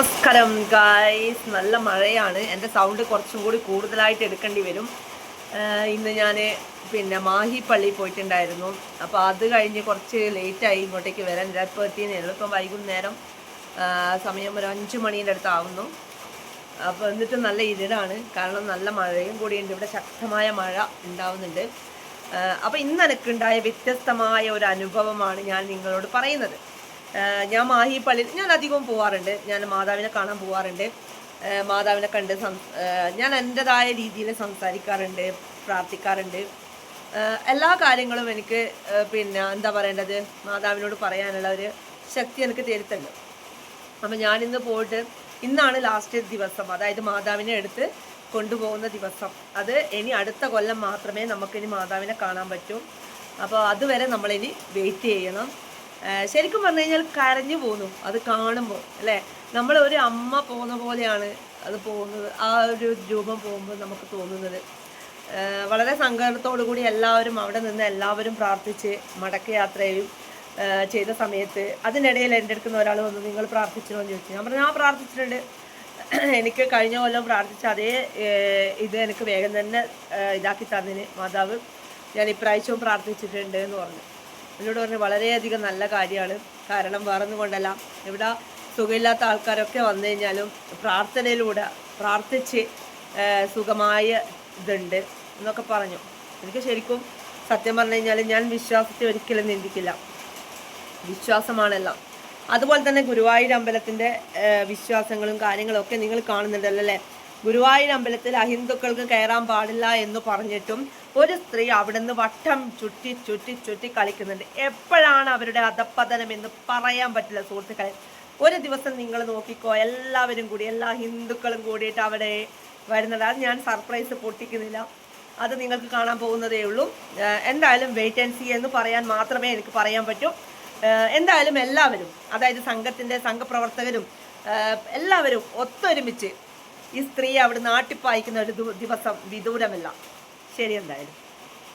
നമസ്കാരം ഗായ്സ് നല്ല മഴയാണ്. എന്റെ സൗണ്ട് കുറച്ചും കൂടി കൂടുതലായിട്ട് എടുക്കേണ്ടി വരും. ഇന്ന് ഞാൻ പിന്നെ മാഹി പള്ളി പോയിട്ടുണ്ടായിരുന്നു. അപ്പോൾ അത് കഴിഞ്ഞ് കുറച്ച് ലേറ്റായി ഇങ്ങോട്ടേക്ക് വരാൻ. ഉള്ളൂ. ഇപ്പം വൈകുന്നേരം സമയം ഒരു അഞ്ച് മണീന്റെ അടുത്താവുന്നു അപ്പോൾ എന്നിട്ട് നല്ല ഇരുടാണ്. കാരണം നല്ല മഴയും കൂടിയുണ്ട്. ഇവിടെ ശക്തമായ മഴ ഉണ്ടാവുന്നുണ്ട്. അപ്പോൾ ഇന്ന് എനിക്കുണ്ടായ വ്യത്യസ്തമായ ഒരു അനുഭവമാണ് ഞാൻ നിങ്ങളോട് പറയുന്നത്. ഞാൻ മാഹി പള്ളിയിൽ ഞാൻ അധികവും പോവാറുണ്ട്. ഞാൻ മാതാവിനെ കാണാൻ പോവാറുണ്ട്. മാതാവിനെ കണ്ട് ഞാൻ എന്റെതായ രീതിയിൽ സംസാരിക്കാറുണ്ട് പ്രാർത്ഥിക്കാറുണ്ട്. എല്ലാ കാര്യങ്ങളും എനിക്ക് പിന്നെ എന്താ പറയേണ്ടത്? മാതാവിനോട് പറയാനുള്ള ഒരു ശക്തി എനിക്ക് തരുത്തുണ്ട് അപ്പം ഞാനിന്ന് പോയിട്ട് ഇന്നാണ് ലാസ്റ്റ് ദിവസം. അതായത് മാതാവിനെ എടുത്ത് കൊണ്ടുപോകുന്ന ദിവസം. അത് ഇനി അടുത്ത കൊല്ലം മാത്രമേ നമുക്കിനി മാതാവിനെ കാണാൻ പറ്റൂ. അപ്പോൾ അതുവരെ നമ്മളിനി വെയിറ്റ് ചെയ്യണം. ശരിക്കും പറഞ്ഞു കഴിഞ്ഞാൽ കരഞ്ഞു പോന്നു അത് കാണുമ്പോൾ അല്ലേ? നമ്മൾ ഒരു അമ്മ പോകുന്ന പോലെയാണ് അത് പോകുന്നത് ആ ഒരു രൂപം പോകുമ്പോൾ നമുക്ക് തോന്നുന്നത്. വളരെ സങ്കടത്തോടു കൂടി എല്ലാവരും അവിടെ നിന്ന് എല്ലാവരും പ്രാർത്ഥിച്ച് മടക്കയാത്രയും ചെയ്ത സമയത്ത് അതിനിടയിൽ എന്റെ അടുക്കുന്ന ഒരാൾ വന്ന് നിങ്ങൾ പ്രാർത്ഥിച്ചോ എന്ന് ചോദിച്ചു. ഞാൻ പറഞ്ഞു ഞാൻ പ്രാർത്ഥിച്ചിട്ടുണ്ട്. എനിക്ക് കഴിഞ്ഞ കൊല്ലം പ്രാർത്ഥിച്ച അതേ ഇത് എനിക്ക് വേഗം തന്നെ ഇതാക്കി തന്നതിന് മാതാവ് ഞാൻ ഇപ്രാവശ്യവും പ്രാർത്ഥിച്ചിട്ടുണ്ട് എന്ന് പറഞ്ഞു. എന്നോട് പറഞ്ഞു വളരെയധികം നല്ല കാര്യമാണ്. കാരണം വേറൊന്നും കൊണ്ടല്ല. ഇവിടെ സുഖമില്ലാത്ത ആൾക്കാരൊക്കെ വന്നു കഴിഞ്ഞാലും പ്രാർത്ഥനയിലൂടെ പ്രാർത്ഥിച്ച് സുഖമായ ഇതുണ്ട് എന്നൊക്കെ പറഞ്ഞു. എനിക്ക് ശരിക്കും സത്യം പറഞ്ഞു കഴിഞ്ഞാൽ ഞാൻ വിശ്വാസത്തെ ഒരിക്കലും നിന്ദിക്കില്ല. വിശ്വാസമാണെല്ലാം. അതുപോലെ തന്നെ ഗുരുവായൂർ അമ്പലത്തിന്റെ വിശ്വാസങ്ങളും കാര്യങ്ങളും ഒക്കെ നിങ്ങൾ കാണുന്നുണ്ടല്ലോ അല്ലേ? ഗുരുവായൂർ അമ്പലത്തിൽ അഹിന്ദുക്കൾക്ക് കയറാൻ പാടില്ല എന്ന് പറഞ്ഞിട്ടും ഒരു സ്ത്രീ അവിടുന്ന് വട്ടം ചുറ്റി ചുറ്റി ചുറ്റി കളിക്കുന്നുണ്ട്. എപ്പോഴാണ് അവരുടെ അധപ്പതനം എന്ന് പറയാൻ പറ്റില്ല സുഹൃത്തുക്കളെ. ഒരു ദിവസം നിങ്ങൾ നോക്കിക്കോ എല്ലാവരും കൂടി എല്ലാ ഹിന്ദുക്കളും കൂടിയിട്ട് അവിടെ വരുന്നത് അത് ഞാൻ സർപ്രൈസ് പൊട്ടിക്കുന്നില്ല. അത് നിങ്ങൾക്ക് കാണാൻ പോകുന്നതേ ഉള്ളൂ. എന്തായാലും വെയിറ്റ് ആൻഡ് സി എന്ന് പറയാൻ മാത്രമേ എനിക്ക് പറയാൻ പറ്റൂ. എന്തായാലും എല്ലാവരും അതായത് സംഘത്തിന്റെ സംഘപ്രവർത്തകരും എല്ലാവരും ഒത്തൊരുമിച്ച് ഈ സ്ത്രീ അവിടെ നാട്ടിപ്പായിക്കുന്ന ഒരു ദിവസം വിദൂരമല്ല. ശരി എന്തായാലും.